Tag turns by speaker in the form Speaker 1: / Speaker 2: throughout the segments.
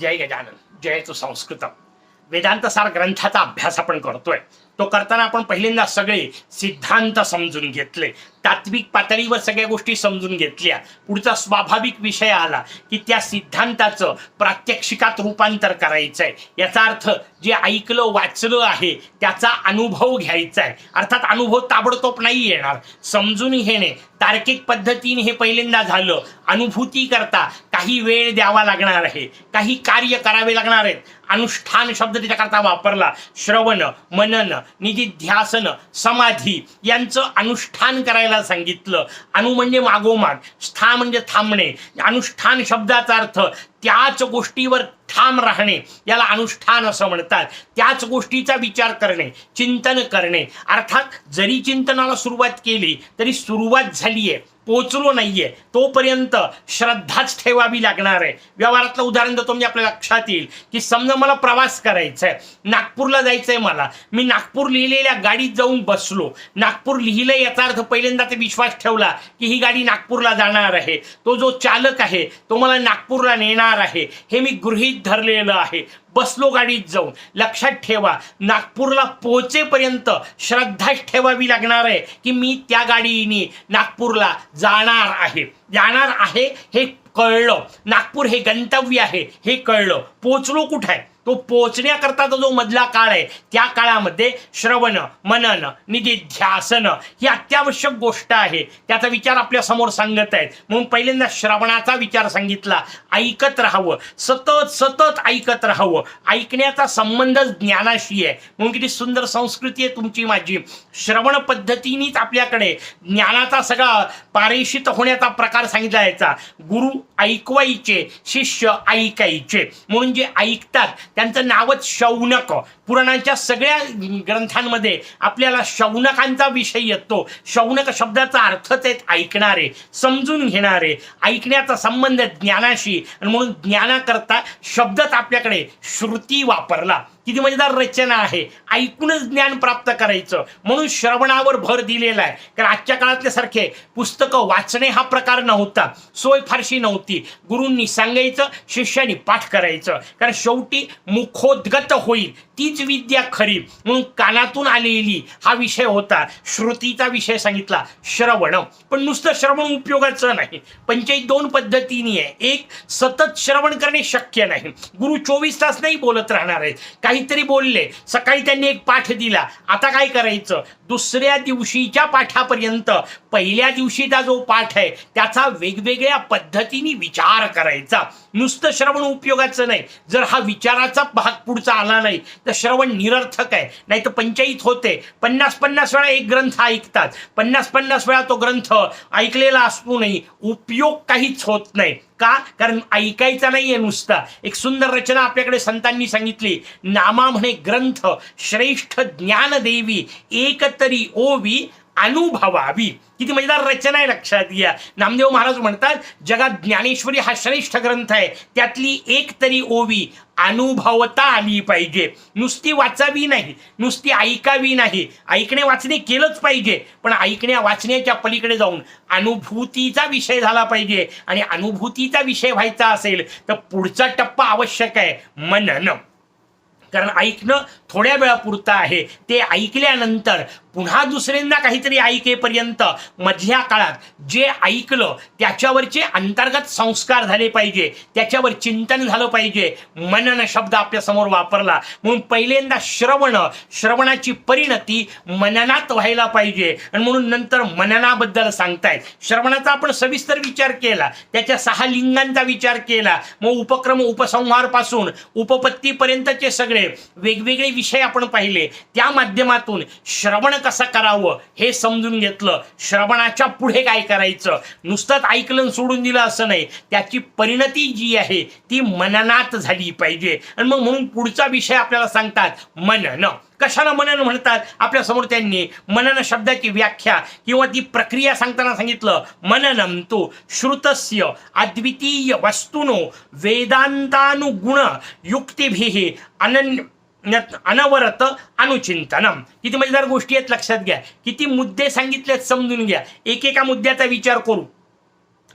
Speaker 1: जय गजानन जय तू संस्कृत वेदांत सार ग्रंथाचा अभ्यास आपण करतोय. तो करताना आपण पहिल्यांदा सगळे सिद्धांत समजून घेतले. तात्विक पातळीवर सगळ्या गोष्टी समजून घेतल्या. पुढचा स्वाभाविक विषय आला की त्या सिद्धांताचं प्रात्यक्षिकात रूपांतर करायचंय. याचा अर्थ जे ऐकलं वाचलं आहे त्याचा अनुभव घ्यायचा आहे अर्थात अनुभव ताबडतोब नाही येणार. समजून घेणे तार्किक पद्धतीने हे पहिल्यांदा झालं. अनुभूती करता काही वेळ द्यावा लागणार आहे. काही कार्य करावे लागणार आहेत. अनुष्ठान शब्द त्याच्याकरता वापरला. श्रवण मनन निधिध्यासन समाधी यांचं अनुष्ठान करायला सांगितलं. अनु म्हणजे मागोमाग स्था म्हणजे थांबणे. अनुष्ठान शब्दाचा अर्थ त्याच गोष्टीवर ठाम राहणे. याला अनुष्ठान असं म्हणतात. त्याच गोष्टीचा विचार करणे चिंतन करणे. अर्थात जरी चिंतनाला सुरुवात केली तरी सुरुवात झाली आहे पोचलो नाहीये. तोपर्यंत श्रद्धाच ठेवावी लागणार आहे. व्यवहारातलं उदाहरण देतो म्हणजे आपल्या लक्षात येईल की समजा मला प्रवास करायचा आहे नागपूरला जायचंय मला. मी नागपूर लिहिलेल्या गाडीत जाऊन बसलो. नागपूर लिहिलं याचा अर्थ पहिल्यांदा ते विश्वास ठेवला की ही गाडी नागपूरला जाणार आहे. तो जो चालक आहे तो मला नागपूरला नेणार आहे. हे मी गृहीत धरलेलं आहे. बसलो गाडीत जाऊन. लक्षात ठेवा नागपूरला पोहोचेपर्यंत श्रद्धाच ठेवावी लागणार आहे की मी त्या गाडीने नागपूरला जाणार आहे. जाणार आहे हे कळलं. नागपूर हे गंतव्य आहे हे कळलं. पोचलो कुठं आहे? तो पोचण्याकरताचा जो मधला काळ आहे त्या काळामध्ये श्रवण मनन निधिध्यासन ही अत्यावश्यक गोष्ट आहे. त्याचा विचार आपल्यासमोर सांगत आहेत. म्हणून पहिल्यांदा श्रवणाचा विचार सांगितला. ऐकत राहावं. सतत सतत ऐकत राहावं. ऐकण्याचा संबंधच ज्ञानाशी आहे. म्हणून किती सुंदर संस्कृती आहे तुमची माझी. श्रवण पद्धतीनेच आपल्याकडे ज्ञानाचा सगळा पारेषित होण्याचा प्रकार सांगितला यायचा गुरु ऐकवायचे शिष्य ऐकायचे. म्हणून जे ऐकतात त्यांचं नावच शौनक. पुराणांच्या सगळ्या ग्रंथांमध्ये आपल्याला शौनकांचा विषय येतो. शौनक शब्दाचा अर्थच आहेत ऐकणारे समजून घेणारे ऐकण्याचा संबंध ज्ञानाशी आणि म्हणून ज्ञानाकरता शब्दच आपल्याकडे श्रुती वापरला. किती मजेदार रचना आहे. ऐकूनच ज्ञान प्राप्त करायचं. म्हणून श्रवणावर भर दिलेला आहे. कारण आजच्या काळातल्या सारखे पुस्तकं वाचणे हा प्रकार नव्हता. सोय फारशी नव्हती. गुरूंनी सांगायचं शिष्यानी पाठ करायचं. कारण शेवटी मुखोद्गत होईल. तीच विद्या खरी. म्हणून कानातून आलेली हा विषय होता. श्रुतीचा विषय सांगितला श्रवण. पण नुसतं श्रवण उपयोगाचं नाही. पंचायत दोन पद्धतीने आहे. एक सतत श्रवण करणे शक्य नाही. गुरु चोवीस तास नाही बोलत राहणार आहेत. काहीतरी बोलले. सकाळी त्यांनी एक पाठ दिला. आता काय करायचं? दुसऱ्या दिवशीच्या पाठापर्यंत पहिल्या दिवशीचा जो पाठ आहे त्याचा वेगवेगळ्या पद्धतीने विचार करायचा. नुसतं श्रवण उपयोगाचं नाही. जर हा विचाराचा भाग पुढचा आला नाही तर श्रवण निरर्थक आहे. नाही तर पंचायत होते. पन्नास पन्नास वेळा एक ग्रंथ ऐकतात. पन्नास पन्नास वेळा तो ग्रंथ ऐकलेला असूनही उपयोग काहीच होत नाही. का? कारण ऐकायचा नाहीये नुसता. एक सुंदर रचना आपल्याकडे संतांनी सांगितली. नामा म्हणे ग्रंथ श्रेष्ठ ज्ञानदेवी एक तरी ओवी अनुभवावी. किती मजेदार रचना आहे लक्षात घ्या. नामदेव महाराज म्हणतात जगात ज्ञानेश्वरी हा श्रेष्ठ ग्रंथ आहे. त्यातली एक तरी ओवी अनुभवता आली पाहिजे. नुसती वाचावी नाही नुसती ऐकावी नाही. ऐकणे वाचणे केलंच पाहिजे पण ऐकण्या वाचण्याच्या पलीकडे जाऊन अनुभूतीचा विषय झाला पाहिजे. आणि अनुभूतीचा विषय व्हायचा असेल तर पुढचा टप्पा आवश्यक आहे मनन. कारण ऐकणं थोड्या वेळापुरतं आहे. ते ऐकल्यानंतर पुन्हा दुसऱ्यांदा काहीतरी ऐकेपर्यंत मधल्या काळात जे ऐकलं त्याच्यावरचे अंतर्गत संस्कार झाले पाहिजे. त्याच्यावर चिंतन झालं पाहिजे. मनन शब्द आपल्यासमोर वापरला. म्हणून पहिल्यांदा श्रवण श्रवणाची परिणती मननात व्हायला पाहिजे. आणि म्हणून नंतर मननाबद्दल सांगतायत. श्रवणाचा आपण सविस्तर विचार केला. त्याच्या सहा लिंगांचा विचार केला. मग उपक्रम उपसंहारपासून उपपत्तीपर्यंतचे सगळे वेगवेगळे विषय आपण पाहिले त्या माध्यमातून श्रवण कसं करावं हे समजून घेतलं. श्रवणाच्या पुढे काय करायचं? नुसतंच ऐकलं सोडून दिलं असं नाही. त्याची परिणती जी आहे ती मननात झाली पाहिजे. आणि मग म्हणून पुढचा विषय आपल्याला सांगतात मनन. कशाला मनन म्हणतात? आपल्यासमोर त्यांनी मनन शब्दाची व्याख्या किंवा ती प्रक्रिया सांगताना सांगितलं मननम तो श्रुतस्य अद्वितीय वस्तुनो वेदांतानुगुण युक्तिभिः अनन्य अनवरत अनुचिंतनम. किती मजेदार गोष्टी आहेत लक्षात घ्या. किती मुद्दे सांगितलेत समजून घ्या. एकेका मुद्द्याचा विचार करू.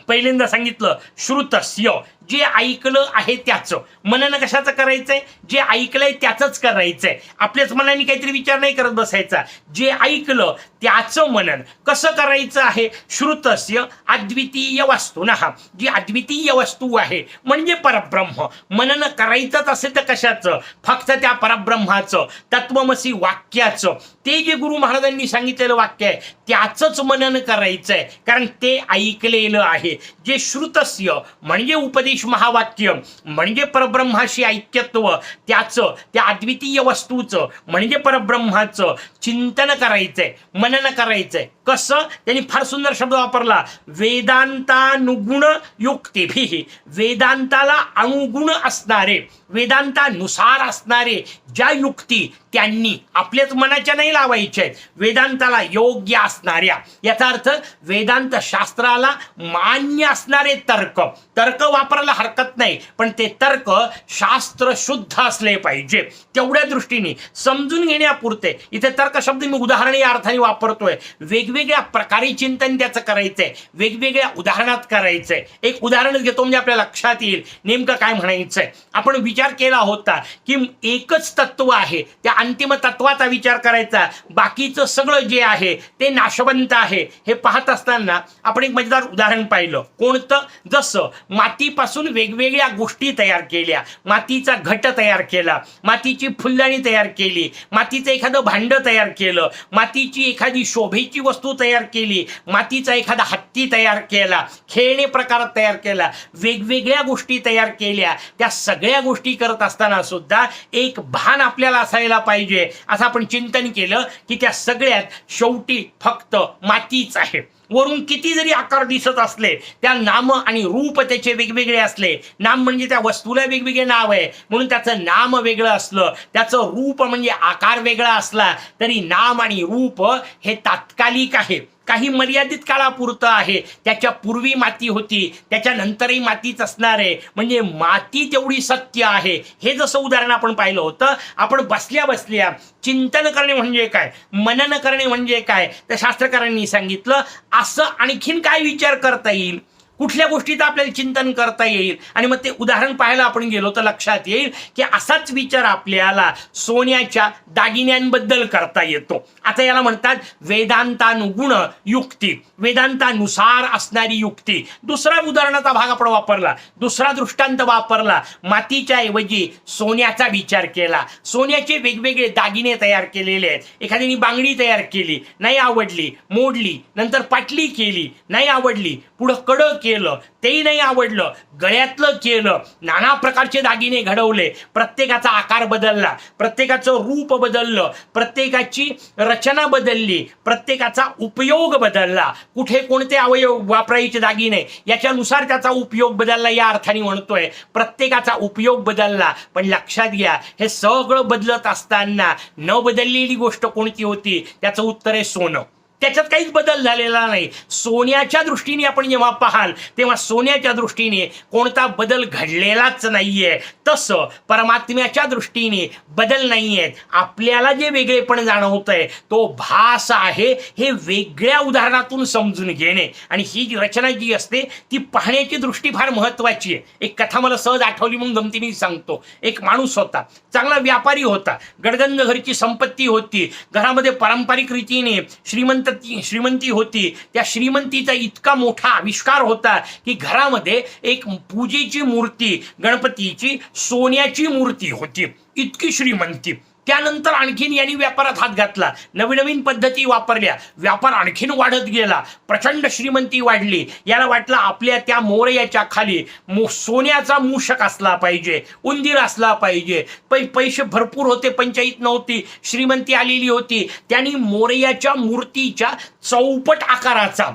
Speaker 1: पहिल्यांदा सांगितलं श्रुतस्य. जे ऐकलं आहे त्याचं. मनन कशाचं करायचंय? जे ऐकलंय त्याचंच करायचंय. आपल्याच मनाने काहीतरी विचार नाही करत बसायचा. जे ऐकलं त्याचं मनन. कसं करायचं आहे? श्रुतस्य अद्वितीय वस्तू ना जी अद्वितीय वस्तू आहे म्हणजे परब्रह्म. मनन करायचंच असेल तर कशाचं? फक्त त्या परब्रह्माचं तत्वमसी वाक्याचं. ते जे गुरु महाराजांनी सांगितलेलं वाक्य आहे त्याचंच मनन करायचंय. कारण ते ऐकलेलं आहे. जे श्रुतस्य म्हणजे उपदेश महावाक्य म्हणजे परब्रह्माशी ऐक्यत्व त्याचं त्या अद्वितीय वस्तूचं म्हणजे परब्रह्माचं चिंतन करायचंय मनन करायचंय. कसं? त्यांनी फार सुंदर शब्द वापरला. वेदांतानुगुण युक्तीभी. वेदांताला अनुगुण असणारे वेदांतानुसार असणारे ज्या युक्ती त्यांनी आपल्याच मनाच्या नाही लावायच्या आहेत वेदांताला योग्य असणाऱ्या. याचा अर्थ वेदांत शास्त्राला मान्य असणारे तर्क. तर्क वापरायला हरकत नाही पण ते तर्क शास्त्र शुद्ध असले पाहिजे. तेवढ्या दृष्टीने समजून घेण्यापुरते. इथे तर्क शब्द मी उदाहरण या अर्थाने वापरतोय. वेगवेगळ्या प्रकारे चिंतन त्याचं करायचंय. वेगवेगळ्या उदाहरणात करायचंय. एक उदाहरण घेतो म्हणजे आपल्या लक्षात येईल. नेमकं काय म्हणायचंय? आपण विचार केला होता की एकच तत्व आहे. त्या अंतिम तत्वाचा विचार करायचा. बाकीचं सगळं जे आहे ते नाशवंत आहे. हे पाहत असताना आपण एक मजेदार उदाहरण पाहिलं. कोणतं? जसं मातीपासून वेगवेगळ्या गोष्टी तयार केल्या. मातीचा घट तयार केला. मातीची फुलदाणी तयार केली. मातीचं एखादं भांडं तयार केलं. मातीची एखादी शोभेची वस्तू तयार केली. मातीचा एखादा हत्ती तयार केला. खेळणे प्रकार तयार केला. वेगवेगळ्या गोष्टी तयार केल्या. त्या सगळ्या गोष्टी करत असताना सुद्धा एक भान आपल्याला असायला पाहिजे. पाहिजे. असं आपण चिंतन केलं की त्या सगळ्यात शेवटी फक्त मातीच आहे. वरून किती जरी आकार दिसत असले त्या नाम आणि रूप त्याचे वेगवेगळे असले. नाम म्हणजे त्या वस्तूला वेगवेगळे नाव आहे. म्हणून त्याचं नाम वेगळं असलं त्याचं रूप म्हणजे आकार वेगळा असला तरी नाम आणि रूप हे तात्कालिक आहे. काही मर्यादित काळापुरतं आहे. त्याच्या पूर्वी माती होती. त्याच्यानंतरही मातीच असणार आहे. म्हणजे माती तेवढी सत्य आहे. हे जसं उदाहरण आपण पाहिलं होतं आपण बसल्या बसल्या चिंतन करणे म्हणजे काय? मनन करणे म्हणजे काय? तर शास्त्रकारांनी सांगितलं असं आणखीन काय विचार करता येईल? कुठल्या गोष्टीचं आपल्याला चिंतन करता येईल? आणि मग ते उदाहरण पाहायला आपण गेलो तर लक्षात येईल की असाच विचार आपल्याला सोन्याच्या दागिन्यांबद्दल करता येतो. आता याला म्हणतात वेदांतानुगुण युक्ती. वेदांतानुसार असणारी युक्ती. दुसरा उदाहरणाचा भाग आपण वापरला. दुसरा दृष्टांत वापरला. मातीच्या ऐवजी सोन्याचा विचार केला. सोन्याचे वेगवेगळे दागिने तयार केलेले आहेत. एखाद्याने बांगडी तयार केली नाही आवडली मोडली नंतर पाटली केली नाही आवडली पुढं कडक केलं तेही नाही आवडलं गळ्यातलं केलं नाना प्रकारचे दागिने घडवले प्रत्येकाचा आकार बदलला प्रत्येकाचं रूप बदललं प्रत्येकाची रचना बदलली प्रत्येकाचा उपयोग बदलला. कुठे कोणते अवयव वापरायचे दागिने याच्यानुसार त्याचा उपयोग बदलला या अर्थाने म्हणतोय. प्रत्येकाचा उपयोग बदलला पण लक्षात घ्या हे सगळं बदलत असताना न बदललेली गोष्ट कोणती होती? त्याचं उत्तर आहे सोनं. त्याच्यात काहीच बदल झालेला नाही. सोन्याच्या दृष्टीने आपण जेव्हा पाहाल तेव्हा सोन्याच्या दृष्टीने कोणता बदल घडलेलाच नाहीये. तसं परमात्म्याच्या दृष्टीने बदल नाहीयेत. आपल्याला जे वेगळेपण जाणवत आहे तो भास आहे हे वेगळ्या उदाहरणातून समजून घेणे. आणि ही जी रचना जी असते ती पाहण्याची दृष्टी फार महत्वाची आहे. एक कथा मला सहज आठवली म्हणून गमतीने सांगतो. एक माणूस होता चांगला व्यापारी होता. गडगंज घरची संपत्ती होती. घरामध्ये पारंपरिक रीतीने श्रीमंत श्रीमंती होती त्या श्रीमंतीचा इतका मोठा आविष्कार होता की घरामध्ये एक पूजेची मूर्ती गणपतीची सोन्याची मूर्ती होती. इतकी श्रीमंती. त्यानंतर आणखीन यांनी व्यापारात हात घातला. नवीन नवीन पद्धती वापरल्या. व्यापार आणखीन वाढत गेला. प्रचंड श्रीमंती वाढली. याला वाटलं आपल्या त्या मोरयाच्या खाली मो सोन्याचा मूषक असला पाहिजे उंदीर असला पाहिजे. पै पैसे भरपूर होते पंचायत नव्हती. श्रीमंती आलेली होती. त्यांनी मोरयाच्या मूर्तीच्या चौपट आकाराचा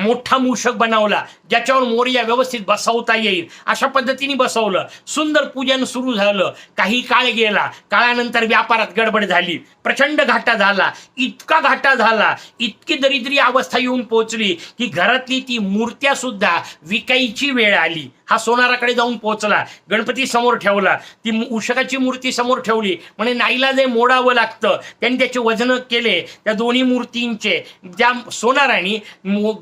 Speaker 1: मोठा मूषक बनवला ज्याच्यावर मोर्या व्यवस्थित बसवता येईल. अशा पद्धतीने बसवलं. सुंदर पूजन सुरू झालं. काही काळ गेला. काळानंतर व्यापारात गडबड झाली. प्रचंड घाटा झाला. इतका घाटा झाला. इतकी दरिद्री अवस्था येऊन पोहोचली की घरातली ती मूर्त्या सुद्धा विकायची वेळ आली. हा सोनाराकडे जाऊन पोहोचला गणपती समोर ठेवला. ती उषकाची मूर्ती समोर ठेवली. म्हणे नाईला जे मोडावं लागतं त्यांनी त्याचे वजन केले. त्या दोन्ही मूर्तींचे ज्या सोनाराने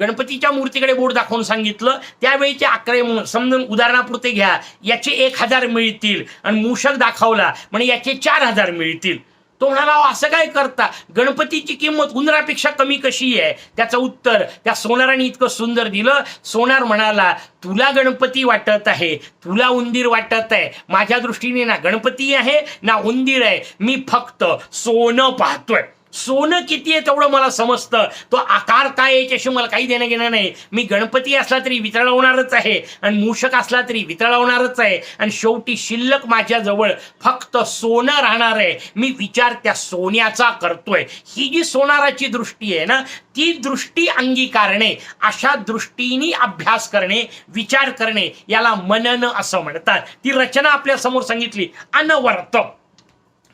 Speaker 1: गणपती गणपतीच्या मूर्तीकडे बोट दाखवून सांगितलं. त्यावेळीचे आकडे म्हणून समजून उदाहरणापुरते घ्या. याचे एक हजार मिळतील आणि मूषक दाखवला म्हणजे याचे चार हजार मिळतील. तो म्हणाला असं काय करता? गणपतीची किंमत उंदरापेक्षा कमी कशी आहे? त्याचं उत्तर त्या सोनाराने इतकं सुंदर दिलं. सोनार म्हणाला तुला गणपती वाटत आहे. तुला उंदीर वाटत आहे. माझ्या दृष्टीने ना गणपती आहे ना उंदीर आहे. मी फक्त सोनं पाहतोय. सोनं किती आहे तेवढं मला समजतं. तो आकार काय आहे याच्याशी मला काही देणं घेणं नाही. मी गणपती असला तरी वितळवणारच आहे आणि मूषक असला तरी वितळवणारच आहे. आणि शेवटी शिल्लक माझ्याजवळ फक्त सोनं राहणार आहे. मी विचार त्या सोन्याचा करतोय. ही जी सोनाराची दृष्टी आहे ना ती दृष्टी अंगीकारणे अशा दृष्टीने अभ्यास करणे विचार करणे याला मनन असं म्हणतात. ती रचना आपल्यासमोर सांगितली अनवर्तक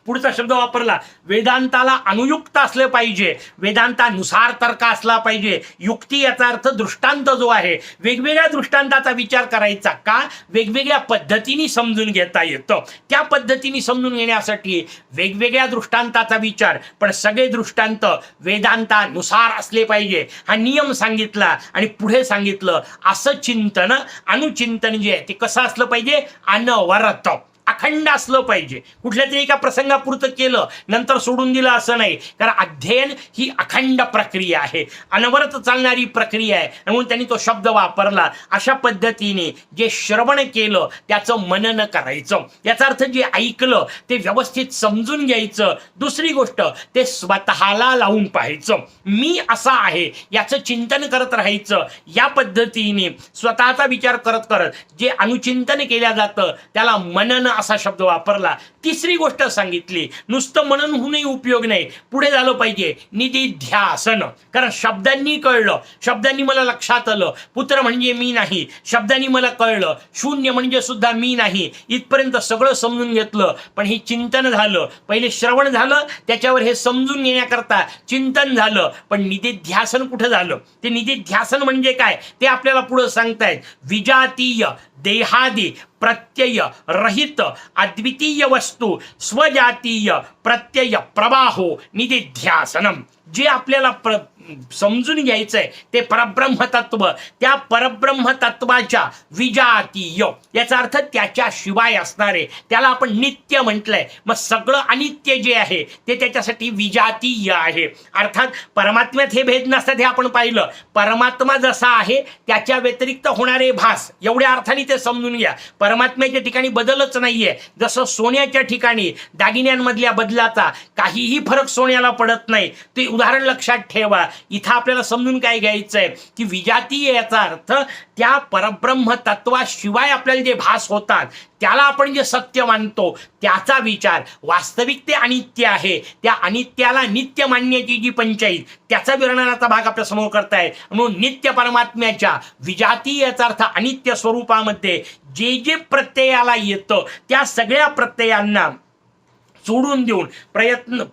Speaker 1: पुढचा शब्द वापरला. वेदांताला अनुयुक्त असलं पाहिजे. वेदांतानुसार तर्क असला पाहिजे. युक्ती याचा अर्थ दृष्टांत जो आहे वेगवेगळ्या दृष्टांताचा विचार करायचा का? वेगवेगळ्या पद्धतीने समजून घेता येतं. त्या पद्धतीने समजून घेण्यासाठी वेगवेगळ्या दृष्टांताचा विचार पण सगळे दृष्टांत वेदांतानुसार असले पाहिजे. हा नियम सांगितला आणि पुढे सांगितलं असं चिंतन अनुचिंतन जे आहे ते कसं असलं पाहिजे? अनवरत. अखंड असलं पाहिजे. कुठल्या तरी एका प्रसंगापुरतं केलं नंतर सोडून दिलं असं नाही. कारण अध्ययन ही अखंड प्रक्रिया आहे. अनवरत चालणारी प्रक्रिया आहे. म्हणून त्यांनी तो शब्द वापरला. अशा पद्धतीने जे श्रवण केलं त्याचं मनन करायचं. याचा अर्थ जे ऐकलं ते व्यवस्थित समजून घ्यायचं. दुसरी गोष्ट ते स्वतःला लावून पाहायचं. मी असा आहे याचं चिंतन करत राहायचं. या पद्धतीने स्वतःचा विचार करत करत जे अनुचिंतन केल्या जातं त्याला मनन शब्द वापरला तिसरी गोष्ट सांगितली नुसतं म्हणून होऊनही उपयोग नाही. पुढे झालं पाहिजे निधिध्यासन कारण शब्दांनी कळलं. शब्दांनी मला लक्षात आलं. पुत्र म्हणजे मी नाही. शब्दांनी मला कळलं. शून्य म्हणजे सुद्धा मी नाही. इथपर्यंत सगळं समजून घेतलं. पण हे चिंतन झालं. पहिले श्रवण झालं त्याच्यावर हे समजून घेण्याकरता चिंतन झालं. पण निधिध्यासन कुठं झालं? ते निधिध्यासन म्हणजे काय? ते आपल्याला पुढं सांगतायत. विजातीय देहादी प्रत्यय रहित अद्वितीय वस्तू स्वजातीय प्रत्यय प्रवाहो निधिध्यासनम. जे आपल्याला प्र समजून घ्यायचंय. ते परब्रह्म तत्व त्या परब्रह्म तत्वाच्या विजातीय याचा अर्थ त्याच्या शिवाय असणारे. त्याला आपण नित्य म्हटलंय. मग सगळं अनित्य जे आहे ते त्याच्यासाठी विजातीय आहे. अर्थात परमात्म्यात हे भेद नसतात हे आपण पाहिलं. परमात्मा जसा आहे त्याच्या व्यतिरिक्त होणारे भास. एवढ्या अर्थाने ते समजून घ्या. परमात्म्याच्या ठिकाणी बदलच नाहीये. जसं सोन्याच्या ठिकाणी दागिन्यांमधल्या बदलाचा काहीही फरक सोन्याला पडत नाही. ते उदाहरण लक्षात ठेवा. इथं आपल्याला समजून काय घ्यायचंय की विजातीय याचा अर्थ त्या परब्रह्म तत्वाशिवाय आपल्याला जे भास होतात त्याला आपण जे सत्य मानतो त्याचा विचार वास्तविक ते अनित्य आहे. त्या अनित्याला नित्य मानण्याची जी पंचायत त्याचा विरणाचा भाग आपल्यासमोर करताय. म्हणून नित्य परमात्म्याच्या विजातीय याचा अर्थ अनित्य स्वरूपामध्ये जे जे प्रत्ययाला येतं त्या सगळ्या प्रत्ययांना सोडून देऊन प्रयत्न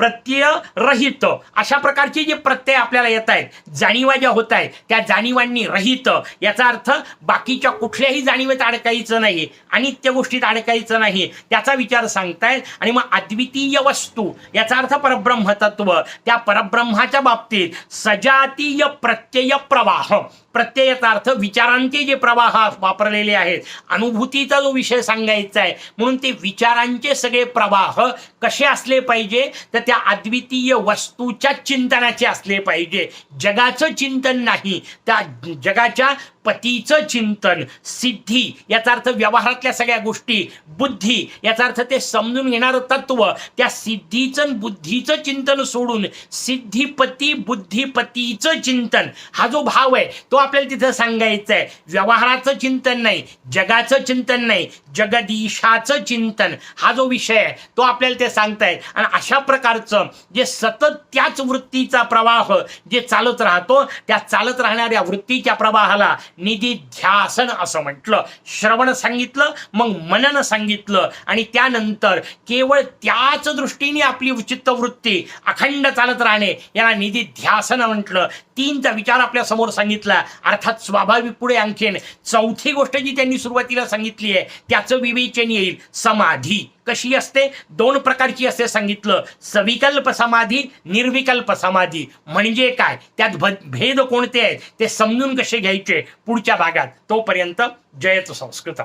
Speaker 1: प्रत्यय रहित. अशा प्रकारचे जे प्रत्यय आपल्याला येत आहेत जाणीवा ज्या होत आहेत त्या जाणीवांनी रहित. याचा अर्थ बाकीच्या कुठल्याही जाणीवेत अडकायचं नाही अनित्य गोष्टीत अडकायचं नाही त्याचा विचार सांगतायत. आणि मग अद्वितीय वस्तू याचा अर्थ परब्रह्म तत्व त्या परब्रह्माच्या बाबतीत सजातीय प्रत्यय प्रवाह. प्रत्ययाचा अर्थ विचारांचे जे प्रवाह वापरलेले आहेत अनुभूतीचा जो विषय सांगायचा आहे म्हणून ते विचारांचे सगळे प्रवाह कसे असले पाहिजे तर त्या अद्वितीय वस्तूच्या चिंतनाचे असले पाहिजे. जगाचं चिंतन नाही. त्या जगाच्या पतीचं चिंतन सिद्धी याचा अर्थ व्यवहारातल्या सगळ्या गोष्टी बुद्धी याचा अर्थ ते समजून घेणारं तत्व त्या सिद्धीचं बुद्धीचं चिंतन सोडून सिद्धीपती बुद्धीपतीचं चिंतन. हा जो भाव आहे तो आपल्याला तिथं सांगायचा आहे. व्यवहाराचं चिंतन नाही जगाचं चिंतन नाही जगदीशाचं चिंतन. हा जो विषय आहे तो आपल्याला ते सांगतायत आणि अशा प्रकारचं जे सतत त्याच वृत्तीचा प्रवाह जे चालत राहतो त्या चालत राहणाऱ्या वृत्तीच्या प्रवाहाला निधी ध्यासन असं म्हटलं. श्रवण सांगितलं मग मनन सांगितलं. आणि त्यानंतर केवळ त्याच दृष्टीने आपली चित्तवृत्ती अखंड चालत राहणे याला निधी ध्यासन म्हटलं. तीनचा विचार आपल्यासमोर सांगितला. अर्थात स्वाभाविक पुढे आणखीन चौथी गोष्ट जी त्यांनी सुरुवातीला सांगितली आहे त्याचं विवेचन येईल. समाधी. कशी असते? दोन प्रकारची असते सांगितलं. सविकल्प समाधी निर्विकल्प समाधी. म्हणजे काय? त्यात भ- भेद कोणते आहेत? ते समजून कसे घ्यायचे? पुढच्या भागात. तोपर्यंत जयत संस्कृत